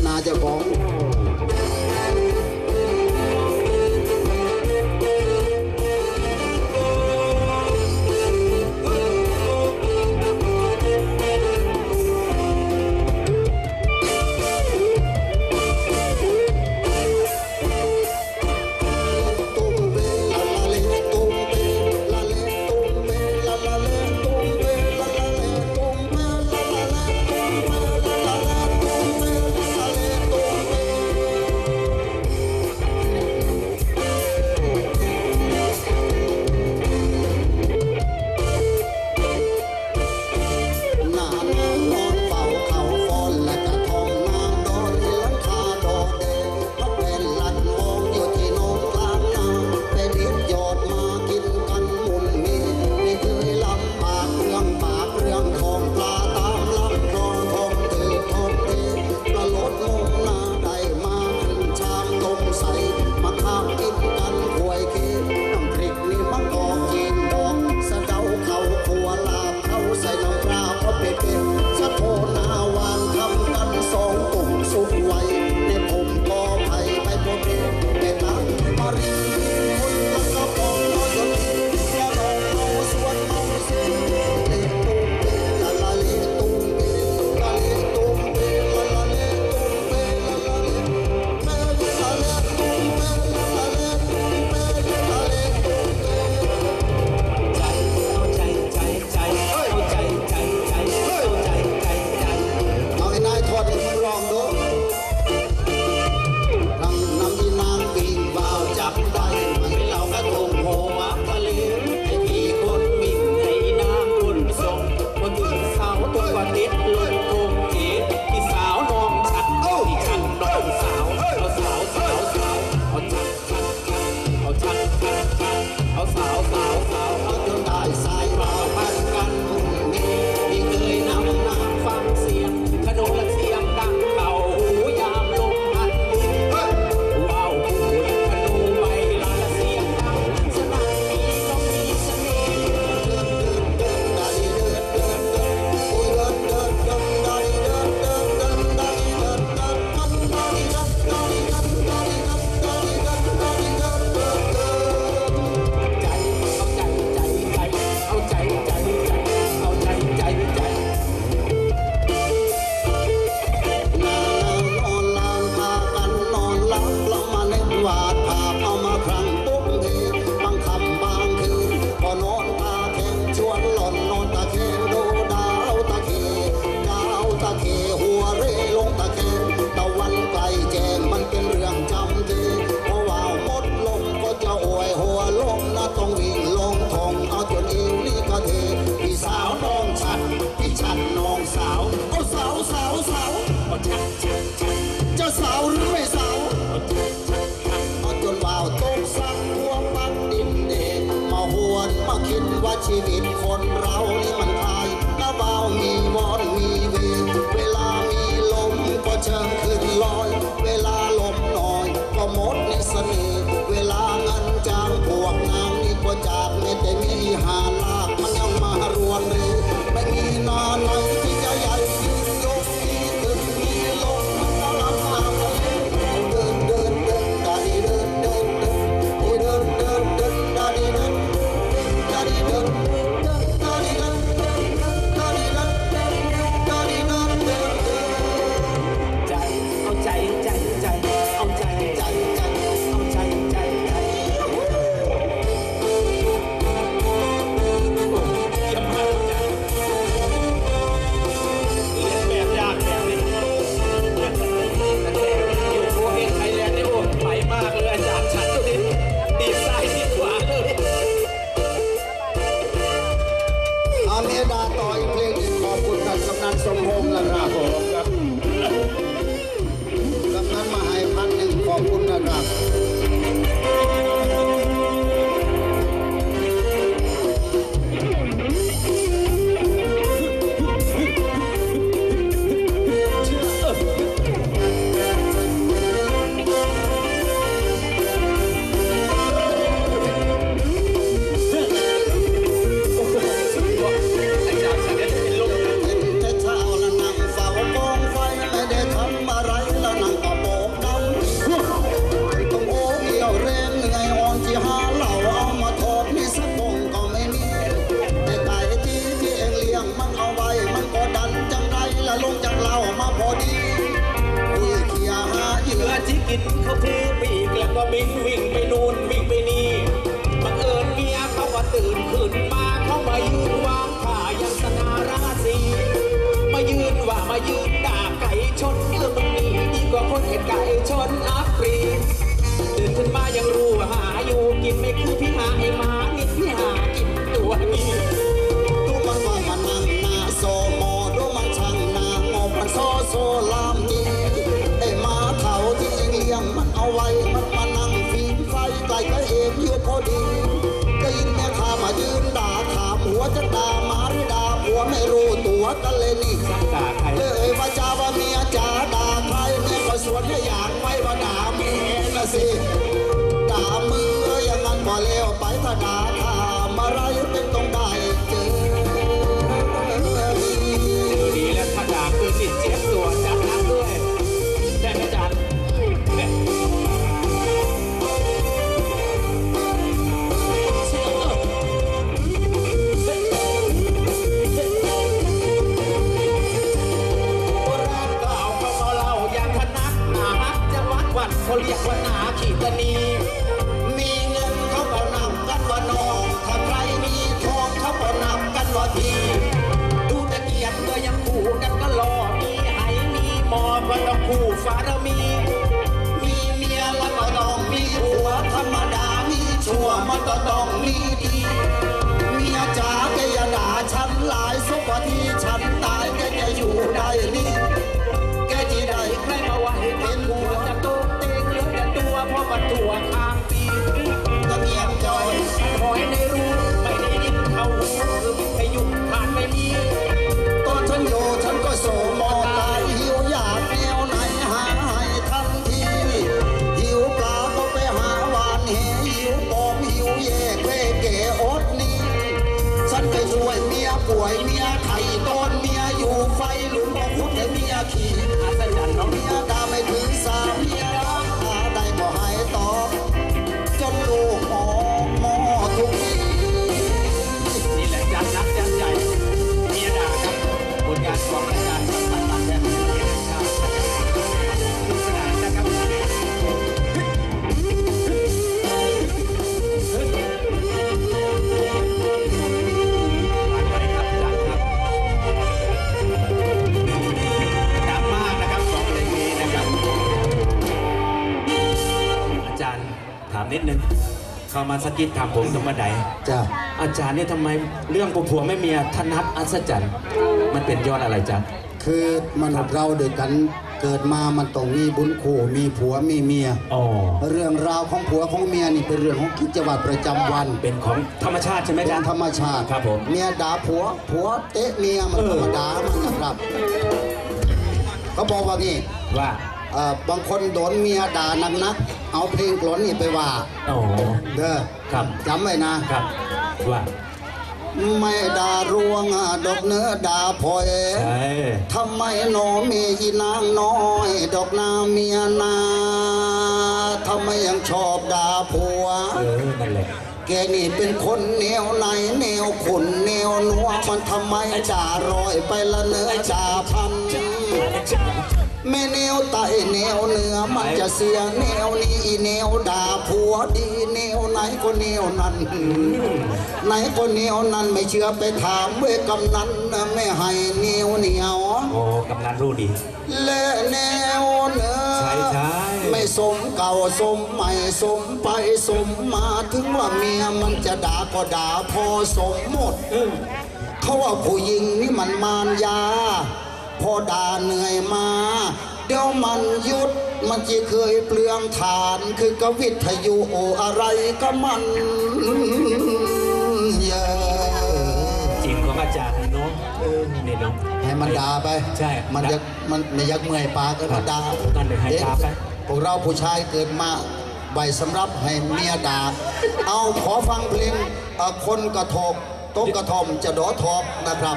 ำนา นเขาถือปีกแล้วก็บินวิ่งไปนู่นวิ่งไปนี่บังเอิญเมียเขาว่าตื่นขึ้นมาเขามายืนวางขายังสนาราศีมายืนว่ามายืนด่าไก่ชนเออมึงนี่ดีกว่าคนเห็นไก่ชนอัฟรีตื่นขึ้นมายังรู้หาอยู่กินไม่คือพี่หาไอ้มา ดีได้ยินแม่ข้ามายืนด่าถามหัวจะด่าหมาหรือด่าผัวไม่รู้ตัวกันเลยนี่สังกาใครเลยว่าจ้าว่าเมียจ๋าด่าใครนี่ก็สวนให้อย่างไม่ว่าด่าเมียนะสิด่ามืออย่างนั้นบ่เลวไปถ้าด่าข้ามอะไรเป็นต้อง เขาเรียกว่าหนาขีตานีมีเงินเขาก็นำกันว่านองถ้าใครมีทองเขาก็นำกันว่าพี่ดูตะเกียบก็ยังคู่กันก็หล่อมีไหมีหมอก็ต้องคู่ฟารมี มีเมียแล้วก็ต้องมีผัวธรรมดามีชั่วมันก็ต้องมีดีเมียจ๋าแกอย่าด่าฉันหลายสุกว่าที่ฉัน เข้ามาสกิดถามผมตรงบันไดจ้ะอาจารย์เนี่ยทำไมเรื่องผัวไม่เมียธนัดอัศจรรย์ มันเป็นยอดอะไรจ๊ะคือมนุษย์เราด้วยกันเกิดมามันต้องมีบุญคู่มีผัวมีเมียอ๋อเรื่องราวของผัวของเมียนี่เป็นเรื่องของกิจวัตรประจำวันเป็นของธรรมชาติใช่ไหมเป็จ๊ะนธรรมชาติครับผมเมียด่าผัวผัวเตะเมียมันเออธรรมดามันนะครับเขาบอกว่านี่ว่าเอ่อ บางคนโดนเมียด่านักๆเอาเพลงกลอนนี่ไปว่าอ๋อเด้อครับจำไว้นะครับว่าไม่ด่ารวงอะดอกเนื้อด่าพลอยใช่ทำไมหนอมีอีนางน้อย ดอกนาเมียนาทำไมยังชอบด่าผัวเออนั่นแหละแกนี่เป็นคนแนวไหนแนวขุนแนวนัวมันทำไมด่ารอยไปละเนื้อด่าพัน แม่แนวไตแนวเหนือมันจะเสียแนวนี้อีแนวด่าผัวดีแนวไหนก็แนวนั้นไหนก็แนวนั้นไม่เชื่อไปถามเวกำนันนะไม่ให้แนวเหนียวโอ้กำนันรู้ดีและแนวเหนือใช่ใช่ไม่สมเก่าสมใหม่สมไปสมมาถึงว่าเมียมันจะด่าก็ด่าพอสมหมดอืมเขาว่าผู้หญิงนี่มันมารยา พอด่าเหนื่อยมา เดี๋ยวมันหยุด มันจะเคยเปลืองฐานคือกวิทยุอะไรก็มันเยอะจริงของอาจารย์เนาะเออนี่เนาะให้มันด่าไป ใช่ มันอยากมันไม่อยากเมื่อยปากก็มันด่านั่นเลยให้ด่าไปพวกเราผู้ชายเกิดมาใบสำรับให้เมียด่า เอาขอฟังเพลงเอ่อคนกระทบต้กระทอมจะดอทอบนะครับ